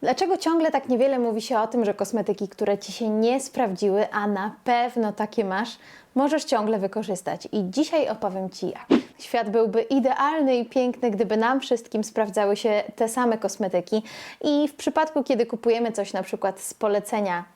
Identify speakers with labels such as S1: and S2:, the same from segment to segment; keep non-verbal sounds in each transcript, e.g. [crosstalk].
S1: Dlaczego ciągle tak niewiele mówi się o tym, że kosmetyki, które Ci się nie sprawdziły, a na pewno takie masz, możesz ciągle wykorzystać? I dzisiaj opowiem Ci jak. Świat byłby idealny i piękny, gdyby nam wszystkim sprawdzały się te same kosmetyki. I w przypadku, kiedy kupujemy coś na przykład z polecenia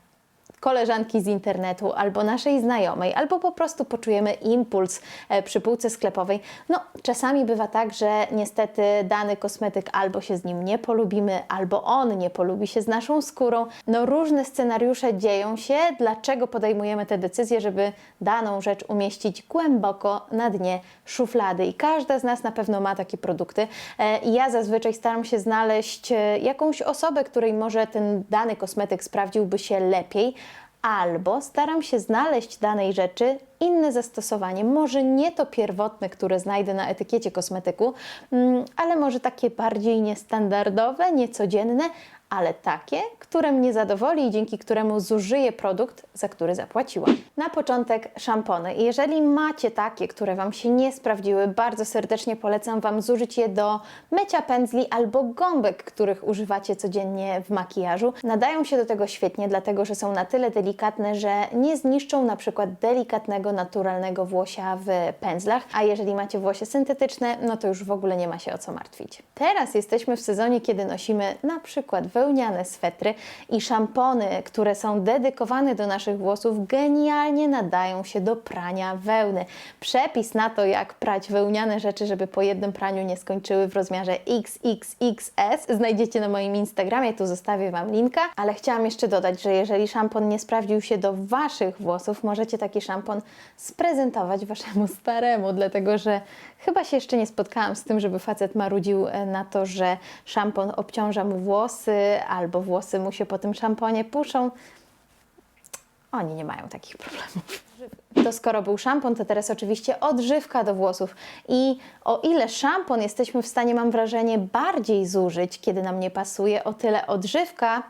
S1: koleżanki z internetu, albo naszej znajomej, albo po prostu poczujemy impuls e, przy półce sklepowej. No, czasami bywa tak, że niestety dany kosmetyk albo się z nim nie polubimy, albo on nie polubi się z naszą skórą. No, różne scenariusze dzieją się, dlaczego podejmujemy te decyzje, żeby daną rzecz umieścić głęboko na dnie szuflady. I każda z nas na pewno ma takie produkty. E, I ja zazwyczaj staram się znaleźć e, jakąś osobę, której może ten dany kosmetyk sprawdziłby się lepiej, albo staram się znaleźć danej rzeczy inne zastosowanie. Może nie to pierwotne, które znajdę na etykiecie kosmetyku, mm, ale może takie bardziej niestandardowe, niecodzienne, ale takie, które mnie zadowoli i dzięki któremu zużyję produkt, za który zapłaciłam. Na początek szampony. Jeżeli macie takie, które Wam się nie sprawdziły, bardzo serdecznie polecam Wam zużyć je do mycia pędzli albo gąbek, których używacie codziennie w makijażu. Nadają się do tego świetnie, dlatego że są na tyle delikatne, że nie zniszczą na przykład delikatnego, naturalnego włosia w pędzlach, a jeżeli macie włosie syntetyczne, no to już w ogóle nie ma się o co martwić. Teraz jesteśmy w sezonie, kiedy nosimy na przykład wełniane swetry i szampony, które są dedykowane do naszych włosów, genialnie nadają się do prania wełny. Przepis na to, jak prać wełniane rzeczy, żeby po jednym praniu nie skończyły w rozmiarze XXXS, znajdziecie na moim Instagramie, tu zostawię Wam linka, ale chciałam jeszcze dodać, że jeżeli szampon nie sprawdził się do Waszych włosów, możecie taki szampon sprezentować Waszemu staremu, dlatego że chyba się jeszcze nie spotkałam z tym, żeby facet marudził e, na to, że szampon obciąża mu włosy, albo włosy mu się po tym szamponie puszą. Oni nie mają takich problemów. To skoro był szampon, to teraz oczywiście odżywka do włosów. I o ile szampon jesteśmy w stanie, mam wrażenie, bardziej zużyć, kiedy nam nie pasuje, o tyle odżywka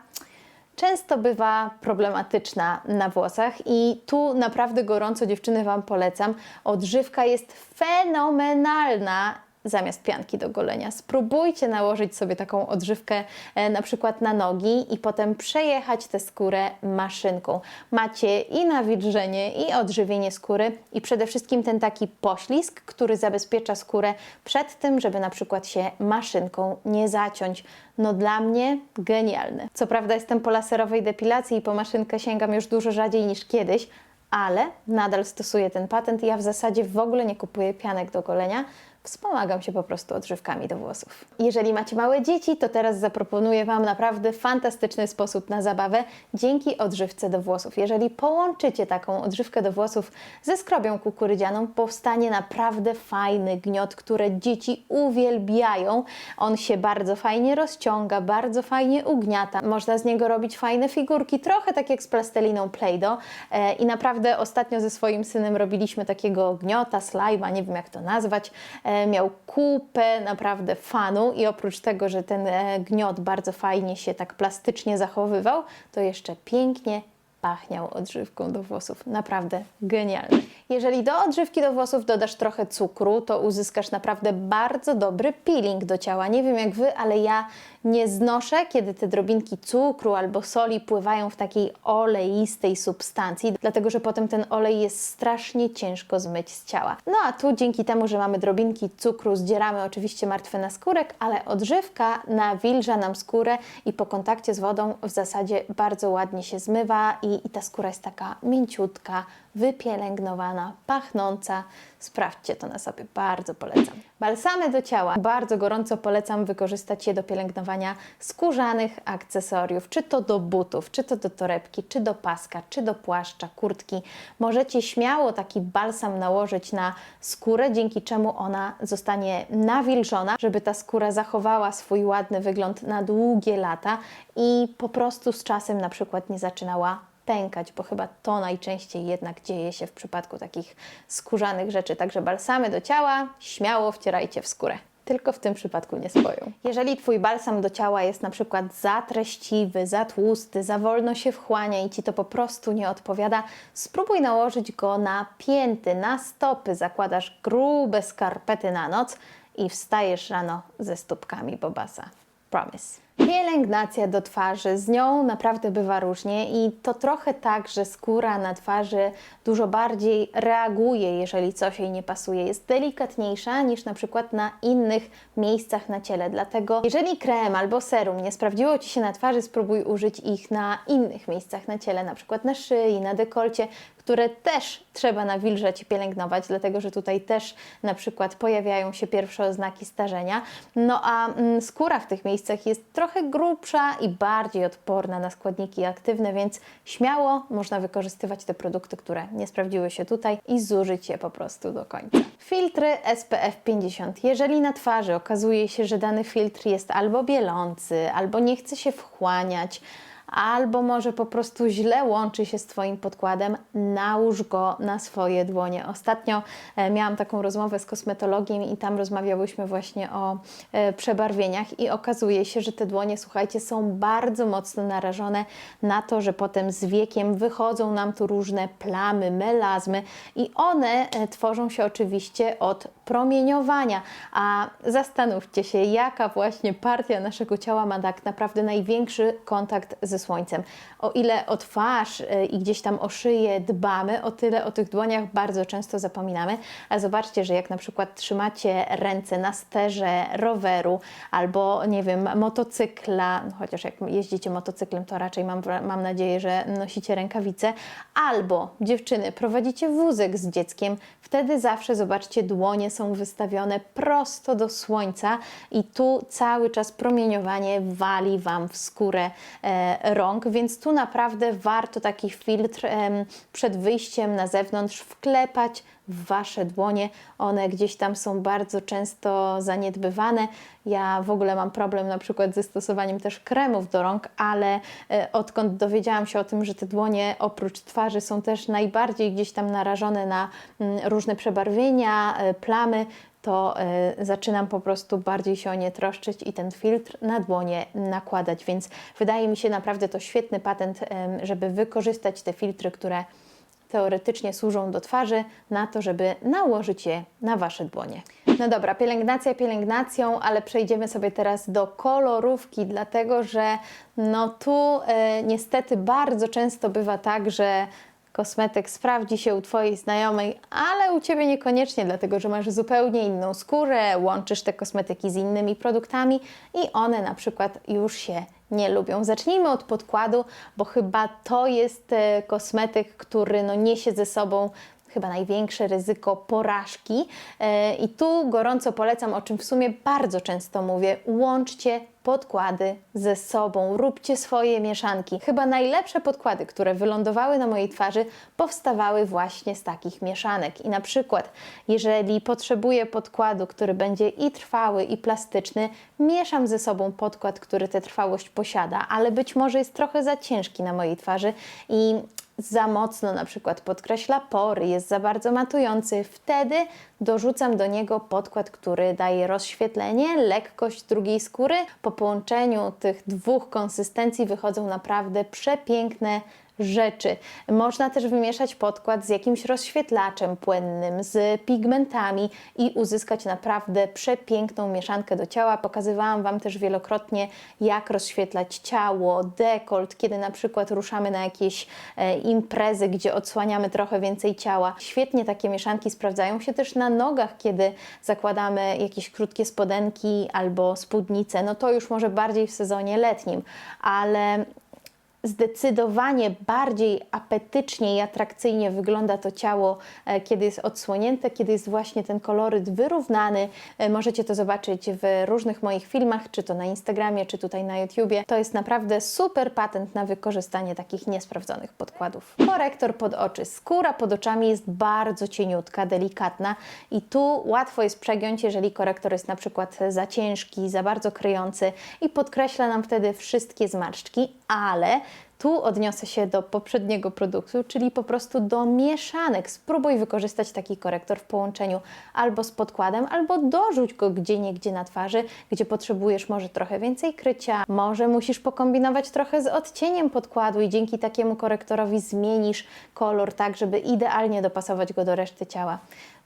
S1: często bywa problematyczna na włosach i tu naprawdę gorąco dziewczyny Wam polecam. Odżywka jest fenomenalna zamiast pianki do golenia. Spróbujcie nałożyć sobie taką odżywkę e, na przykład na nogi i potem przejechać tę skórę maszynką. Macie i nawilżenie, i odżywienie skóry i przede wszystkim ten taki poślizg, który zabezpiecza skórę przed tym, żeby na przykład się maszynką nie zaciąć. No dla mnie genialne. Co prawda jestem po laserowej depilacji i po maszynkę sięgam już dużo rzadziej niż kiedyś, ale nadal stosuję ten patent ja w zasadzie w ogóle nie kupuję pianek do golenia, wspomagam się po prostu odżywkami do włosów. Jeżeli macie małe dzieci, to teraz zaproponuję Wam naprawdę fantastyczny sposób na zabawę dzięki odżywce do włosów. Jeżeli połączycie taką odżywkę do włosów ze skrobią kukurydzianą, powstanie naprawdę fajny gniot, które dzieci uwielbiają. On się bardzo fajnie rozciąga, bardzo fajnie ugniata. Można z niego robić fajne figurki, trochę tak jak z plasteliną Play-Doh. E, I naprawdę ostatnio ze swoim synem robiliśmy takiego gniota, slajma, nie wiem jak to nazwać. E, miał kupę naprawdę fanu i oprócz tego, że ten e, gniot bardzo fajnie się tak plastycznie zachowywał, to jeszcze pięknie pachniał odżywką do włosów. Naprawdę genialny. Jeżeli do odżywki do włosów dodasz trochę cukru, to uzyskasz naprawdę bardzo dobry peeling do ciała. Nie wiem jak Wy, ale ja nie znoszę, kiedy te drobinki cukru albo soli pływają w takiej oleistej substancji, dlatego że potem ten olej jest strasznie ciężko zmyć z ciała. No a tu dzięki temu, że mamy drobinki cukru, zdzieramy oczywiście martwy naskórek, ale odżywka nawilża nam skórę i po kontakcie z wodą w zasadzie bardzo ładnie się zmywa i, i ta skóra jest taka mięciutka, wypielęgnowana, pachnąca. Sprawdźcie to na sobie, bardzo polecam. Balsamy do ciała. Bardzo gorąco polecam wykorzystać je do pielęgnowania skórzanych akcesoriów, czy to do butów, czy to do torebki, czy do paska, czy do płaszcza, kurtki. Możecie śmiało taki balsam nałożyć na skórę, dzięki czemu ona zostanie nawilżona, żeby ta skóra zachowała swój ładny wygląd na długie lata i po prostu z czasem na przykład nie zaczynała pękać, bo chyba to najczęściej jednak dzieje się w przypadku takich skórzanych rzeczy. Także balsamy do ciała śmiało wcierajcie w skórę. Tylko w tym przypadku nie swoją. Jeżeli Twój balsam do ciała jest na przykład za treściwy, za tłusty, za wolno się wchłania i Ci to po prostu nie odpowiada, spróbuj nałożyć go na pięty, na stopy. Zakładasz grube skarpety na noc i wstajesz rano ze stópkami Bobasa. Promise. Pielęgnacja do twarzy, z nią naprawdę bywa różnie i to trochę tak, że skóra na twarzy dużo bardziej reaguje, jeżeli coś jej nie pasuje. Jest delikatniejsza niż na przykład na innych miejscach na ciele. Dlatego, jeżeli krem albo serum nie sprawdziło Ci się na twarzy, spróbuj użyć ich na innych miejscach na ciele, na przykład na szyi, na dekolcie, które też trzeba nawilżać i pielęgnować, dlatego że tutaj też na przykład pojawiają się pierwsze oznaki starzenia. No a mm, skóra w tych miejscach jest trochę grubsza i bardziej odporna na składniki aktywne, więc śmiało można wykorzystywać te produkty, które nie sprawdziły się tutaj i zużyć je po prostu do końca. Filtry SPF 50. Jeżeli na twarzy okazuje się, że dany filtr jest albo bielący, albo nie chce się wchłaniać, albo może po prostu źle łączy się z Twoim podkładem, nałóż go na swoje dłonie. Ostatnio e, miałam taką rozmowę z kosmetologiem i tam rozmawiałyśmy właśnie o e, przebarwieniach i okazuje się, że te dłonie, słuchajcie, są bardzo mocno narażone na to, że potem z wiekiem wychodzą nam tu różne plamy, melazmy i one e, tworzą się oczywiście od promieniowania. A zastanówcie się, jaka właśnie partia naszego ciała ma tak naprawdę największy kontakt ze słońcem. O ile o twarz y, i gdzieś tam o szyję dbamy, o tyle o tych dłoniach bardzo często zapominamy. A zobaczcie, że jak na przykład trzymacie ręce na sterze roweru albo, nie wiem, motocykla, no chociaż jak jeździcie motocyklem, to raczej mam, mam nadzieję, że nosicie rękawice, albo dziewczyny, prowadzicie wózek z dzieckiem, wtedy zawsze zobaczcie, dłonie są wystawione prosto do słońca i tu cały czas promieniowanie wali Wam w skórę e, rąk, więc tu naprawdę warto taki filtr przed wyjściem na zewnątrz wklepać w Wasze dłonie. One gdzieś tam są bardzo często zaniedbywane. Ja w ogóle mam problem na przykład ze stosowaniem też kremów do rąk, ale e, odkąd dowiedziałam się o tym, że te dłonie oprócz twarzy są też najbardziej gdzieś tam narażone na mm, różne przebarwienia, e, plamy, to y, zaczynam po prostu bardziej się o nie troszczyć i ten filtr na dłonie nakładać. Więc wydaje mi się naprawdę to świetny patent, żeby wykorzystać te filtry, które teoretycznie służą do twarzy, na to, żeby nałożyć je na Wasze dłonie. No dobra, pielęgnacja pielęgnacją, ale przejdziemy sobie teraz do kolorówki, dlatego że no tu y, niestety bardzo często bywa tak, że kosmetyk sprawdzi się u Twojej znajomej, ale u Ciebie niekoniecznie, dlatego że masz zupełnie inną skórę, łączysz te kosmetyki z innymi produktami i one na przykład już się nie lubią. Zacznijmy od podkładu, bo chyba to jest e, kosmetyk, który no, niesie ze sobą chyba największe ryzyko porażki. E, I tu gorąco polecam, o czym w sumie bardzo często mówię, łączcie podkłady ze sobą, róbcie swoje mieszanki. Chyba najlepsze podkłady, które wylądowały na mojej twarzy, powstawały właśnie z takich mieszanek. I na przykład, jeżeli potrzebuję podkładu, który będzie i trwały, i plastyczny, mieszam ze sobą podkład, który tę trwałość posiada, ale być może jest trochę za ciężki na mojej twarzy i za mocno na przykład podkreśla pory, jest za bardzo matujący, wtedy dorzucam do niego podkład, który daje rozświetlenie, lekkość drugiej skóry. Po połączeniu tych dwóch konsystencji wychodzą naprawdę przepiękne rzeczy. Można też wymieszać podkład z jakimś rozświetlaczem płynnym, z pigmentami i uzyskać naprawdę przepiękną mieszankę do ciała. Pokazywałam Wam też wielokrotnie, jak rozświetlać ciało, dekolt, kiedy na przykład ruszamy na jakieś e, imprezy, gdzie odsłaniamy trochę więcej ciała. Świetnie takie mieszanki sprawdzają się też na nogach, kiedy zakładamy jakieś krótkie spodenki albo spódnice. No to już może bardziej w sezonie letnim, ale zdecydowanie bardziej apetycznie i atrakcyjnie wygląda to ciało, e, kiedy jest odsłonięte, kiedy jest właśnie ten koloryt wyrównany. E, możecie to zobaczyć w różnych moich filmach, czy to na Instagramie, czy tutaj na YouTubie. To jest naprawdę super patent na wykorzystanie takich niesprawdzonych podkładów. Korektor pod oczy. Skóra pod oczami jest bardzo cieniutka, delikatna i tu łatwo jest przegiąć, jeżeli korektor jest na przykład za ciężki, za bardzo kryjący i podkreśla nam wtedy wszystkie zmarszczki, ale tu odniosę się do poprzedniego produktu, czyli po prostu do mieszanek. Spróbuj wykorzystać taki korektor w połączeniu albo z podkładem, albo dorzuć go gdzie niegdzie na twarzy, gdzie potrzebujesz może trochę więcej krycia, może musisz pokombinować trochę z odcieniem podkładu i dzięki takiemu korektorowi zmienisz kolor tak, żeby idealnie dopasować go do reszty ciała.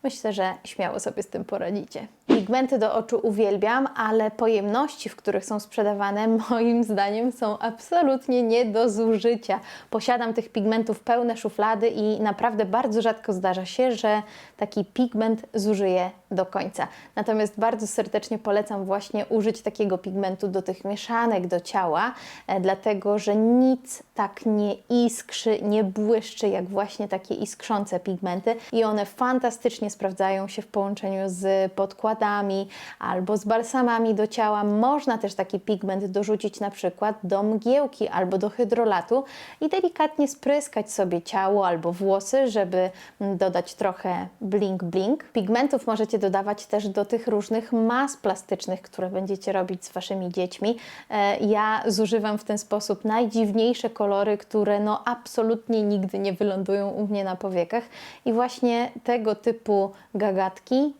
S1: Myślę, że śmiało sobie z tym poradzicie. Pigmenty do oczu uwielbiam, ale pojemności, w których są sprzedawane, [laughs] moim zdaniem są absolutnie nie do zużycia. Posiadam tych pigmentów pełne szuflady i naprawdę bardzo rzadko zdarza się, że taki pigment zużyję do końca. Natomiast bardzo serdecznie polecam właśnie użyć takiego pigmentu do tych mieszanek do ciała, e, dlatego że nic tak nie iskrzy, nie błyszczy jak właśnie takie iskrzące pigmenty i one fantastycznie sprawdzają się w połączeniu z podkładami albo z balsamami do ciała. Można też taki pigment dorzucić na przykład do mgiełki albo do hydrolatu i delikatnie spryskać sobie ciało albo włosy, żeby dodać trochę blink blink. Pigmentów możecie dodawać też do tych różnych mas plastycznych, które będziecie robić z waszymi dziećmi. E, Ja zużywam w ten sposób najdziwniejsze kolory, które no absolutnie nigdy nie wylądują u mnie na powiekach i właśnie tego typu gagatki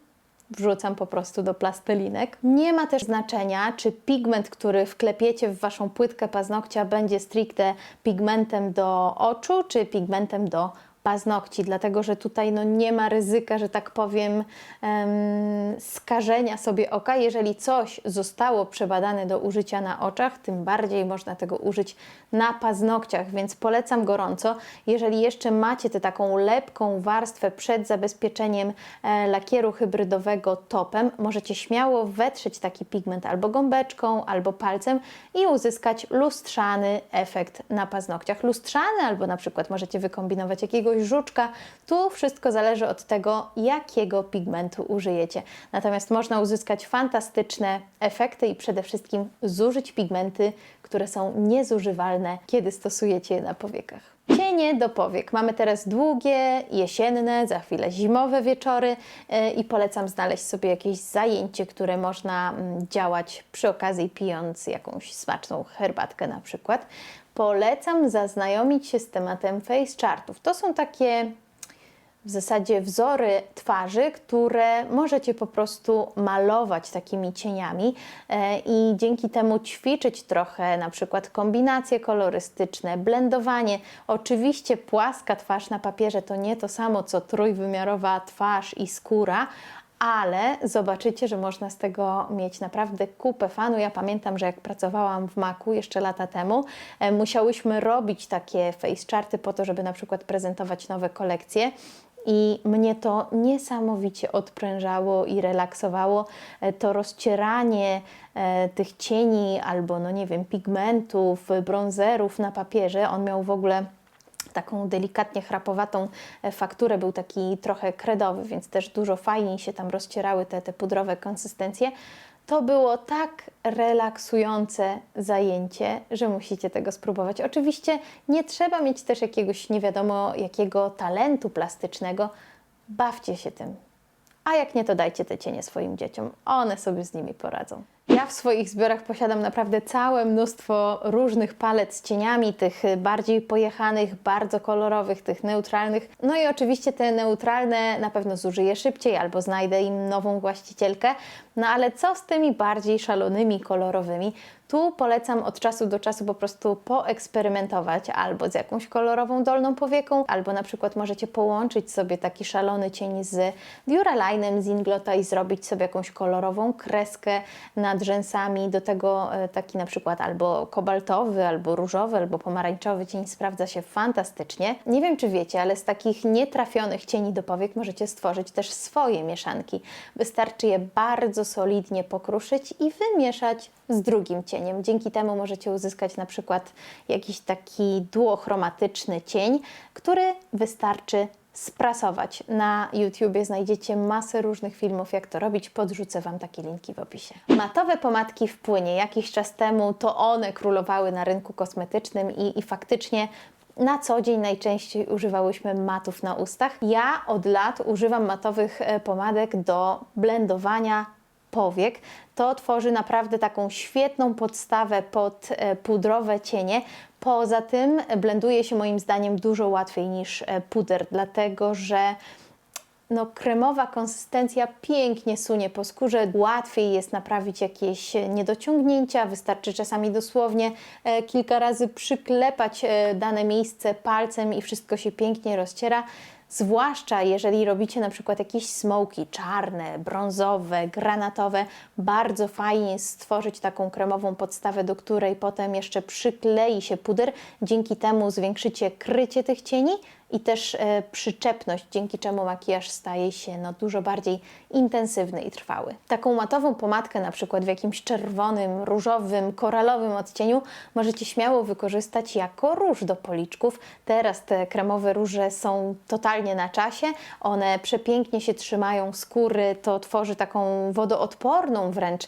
S1: wrzucam po prostu do plastelinek. Nie ma też znaczenia, czy pigment, który wklepiecie w Waszą płytkę paznokcia będzie stricte pigmentem do oczu, czy pigmentem do paznokci, dlatego że tutaj no, nie ma ryzyka, że tak powiem, em, skażenia sobie oka. Jeżeli coś zostało przebadane do użycia na oczach, tym bardziej można tego użyć na paznokciach, więc polecam gorąco. Jeżeli jeszcze macie tę taką lepką warstwę przed zabezpieczeniem e, lakieru hybrydowego topem, możecie śmiało wetrzeć taki pigment albo gąbeczką, albo palcem i uzyskać lustrzany efekt na paznokciach. Lustrzany albo na przykład możecie wykombinować jakiegoś żuczka. Tu wszystko zależy od tego, jakiego pigmentu użyjecie. Natomiast można uzyskać fantastyczne efekty i przede wszystkim zużyć pigmenty, które są niezużywalne, kiedy stosujecie je na powiekach. Cienie do powiek. Mamy teraz długie, jesienne, za chwilę zimowe wieczory yy, i polecam znaleźć sobie jakieś zajęcie, które można mm, działać przy okazji pijąc jakąś smaczną herbatkę na przykład. Polecam zaznajomić się z tematem face chartów. To są takie w zasadzie wzory twarzy, które możecie po prostu malować takimi cieniami e, i dzięki temu ćwiczyć trochę na przykład kombinacje kolorystyczne, blendowanie. Oczywiście płaska twarz na papierze to nie to samo co trójwymiarowa twarz i skóra, ale zobaczycie, że można z tego mieć naprawdę kupę fanu. Ja pamiętam, że jak pracowałam w Macu jeszcze lata temu, e, musiałyśmy robić takie face charty po to, żeby na przykład prezentować nowe kolekcje. I mnie to niesamowicie odprężało i relaksowało. E, To rozcieranie e, tych cieni albo, no nie wiem, pigmentów, bronzerów na papierze. On miał w ogóle taką delikatnie chrapowatą e, fakturę, był taki trochę kredowy, więc też dużo fajniej się tam rozcierały te, te pudrowe konsystencje. To było tak relaksujące zajęcie, że musicie tego spróbować. Oczywiście nie trzeba mieć też jakiegoś nie wiadomo jakiego talentu plastycznego. Bawcie się tym. A jak nie, to dajcie te cienie swoim dzieciom. One sobie z nimi poradzą. Ja w swoich zbiorach posiadam naprawdę całe mnóstwo różnych palet z cieniami, tych bardziej pojechanych, bardzo kolorowych, tych neutralnych. No i oczywiście te neutralne na pewno zużyję szybciej albo znajdę im nową właścicielkę. No ale co z tymi bardziej szalonymi, kolorowymi? Tu polecam od czasu do czasu po prostu poeksperymentować albo z jakąś kolorową dolną powieką, albo na przykład możecie połączyć sobie taki szalony cień z Duralinem z Inglota i zrobić sobie jakąś kolorową kreskę nad rzęsami. Do tego e, taki na przykład albo kobaltowy, albo różowy, albo pomarańczowy cień sprawdza się fantastycznie. Nie wiem, czy wiecie, ale z takich nietrafionych cieni do powiek możecie stworzyć też swoje mieszanki. Wystarczy je bardzo solidnie pokruszyć i wymieszać z drugim cieniem. Dzięki temu możecie uzyskać na przykład jakiś taki duochromatyczny cień, który wystarczy sprasować. Na YouTubie znajdziecie masę różnych filmów, jak to robić. Podrzucę Wam takie linki w opisie. Matowe pomadki w płynie. Jakiś czas temu to one królowały na rynku kosmetycznym i, i faktycznie na co dzień najczęściej używałyśmy matów na ustach. Ja od lat używam matowych e, pomadek do blendowania powiek. To tworzy naprawdę taką świetną podstawę pod e, pudrowe cienie. Poza tym blenduje się moim zdaniem dużo łatwiej niż e, puder, dlatego że no, kremowa konsystencja pięknie sunie po skórze. Łatwiej jest naprawić jakieś niedociągnięcia. Wystarczy czasami dosłownie e, kilka razy przyklepać e, dane miejsce palcem i wszystko się pięknie rozciera. Zwłaszcza jeżeli robicie na przykład jakieś smoki czarne, brązowe, granatowe, bardzo fajnie stworzyć taką kremową podstawę, do której potem jeszcze przyklei się puder. Dzięki temu zwiększycie krycie tych cieni i też e, przyczepność, dzięki czemu makijaż staje się no, dużo bardziej intensywny i trwały. Taką matową pomadkę, na przykład w jakimś czerwonym, różowym, koralowym odcieniu, możecie śmiało wykorzystać jako róż do policzków. Teraz te kremowe róże są totalnie na czasie, one przepięknie się trzymają skóry, to tworzy taką wodoodporną wręcz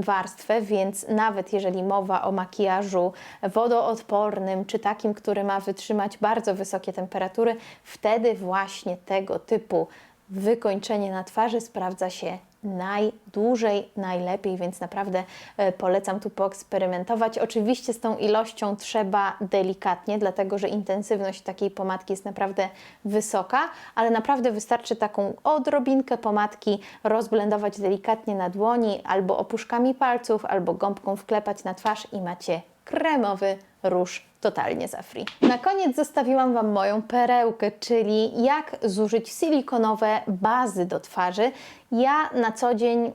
S1: warstwę, więc nawet jeżeli mowa o makijażu wodoodpornym, czy takim, który ma wytrzymać bardzo wysokie temperatury, wtedy właśnie tego typu wykończenie na twarzy sprawdza się najdłużej, najlepiej, więc naprawdę e, polecam tu poeksperymentować. Oczywiście z tą ilością trzeba delikatnie, dlatego że intensywność takiej pomadki jest naprawdę wysoka, ale naprawdę wystarczy taką odrobinkę pomadki rozblendować delikatnie na dłoni, albo opuszkami palców, albo gąbką wklepać na twarz i macie kremowy róż totalnie za free. Na koniec zostawiłam Wam moją perełkę, czyli jak zużyć silikonowe bazy do twarzy. Ja na co dzień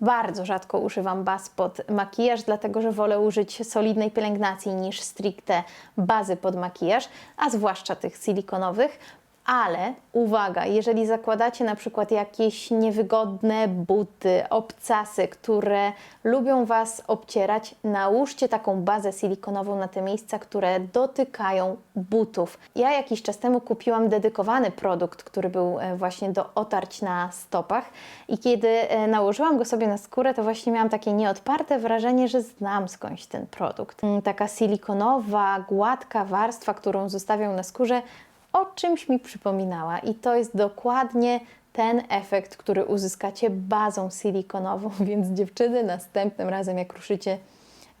S1: bardzo rzadko używam baz pod makijaż, dlatego że wolę użyć solidnej pielęgnacji niż stricte bazy pod makijaż, a zwłaszcza tych silikonowych. Ale uwaga, jeżeli zakładacie na przykład jakieś niewygodne buty, obcasy, które lubią Was obcierać, nałóżcie taką bazę silikonową na te miejsca, które dotykają butów. Ja jakiś czas temu kupiłam dedykowany produkt, który był e, właśnie do otarć na stopach i kiedy e, nałożyłam go sobie na skórę, to właśnie miałam takie nieodparte wrażenie, że znam skądś ten produkt. Mm, Taka silikonowa, gładka warstwa, którą zostawiam na skórze, o czymś mi przypominała i to jest dokładnie ten efekt, który uzyskacie bazą silikonową, [laughs] więc dziewczyny następnym razem jak ruszycie,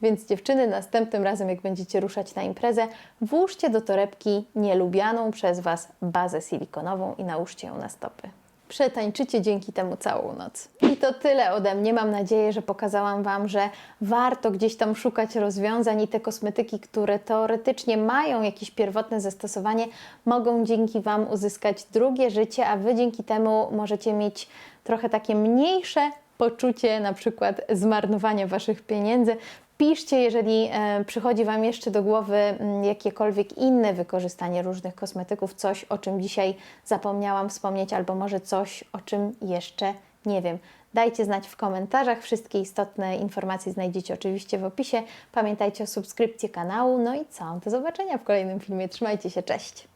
S1: więc dziewczyny następnym razem jak będziecie ruszać na imprezę, włóżcie do torebki nielubianą przez Was bazę silikonową i nałóżcie ją na stopy. Przetańczycie dzięki temu całą noc. I to tyle ode mnie. Mam nadzieję, że pokazałam Wam, że warto gdzieś tam szukać rozwiązań i te kosmetyki, które teoretycznie mają jakieś pierwotne zastosowanie, mogą dzięki Wam uzyskać drugie życie, a Wy dzięki temu możecie mieć trochę takie mniejsze poczucie na przykład zmarnowania Waszych pieniędzy. Piszcie, jeżeli e, przychodzi Wam jeszcze do głowy m, jakiekolwiek inne wykorzystanie różnych kosmetyków, coś o czym dzisiaj zapomniałam wspomnieć, albo może coś o czym jeszcze nie wiem. Dajcie znać w komentarzach. Wszystkie istotne informacje znajdziecie oczywiście w opisie. Pamiętajcie o subskrypcji kanału. No i co? Do zobaczenia w kolejnym filmie. Trzymajcie się, cześć!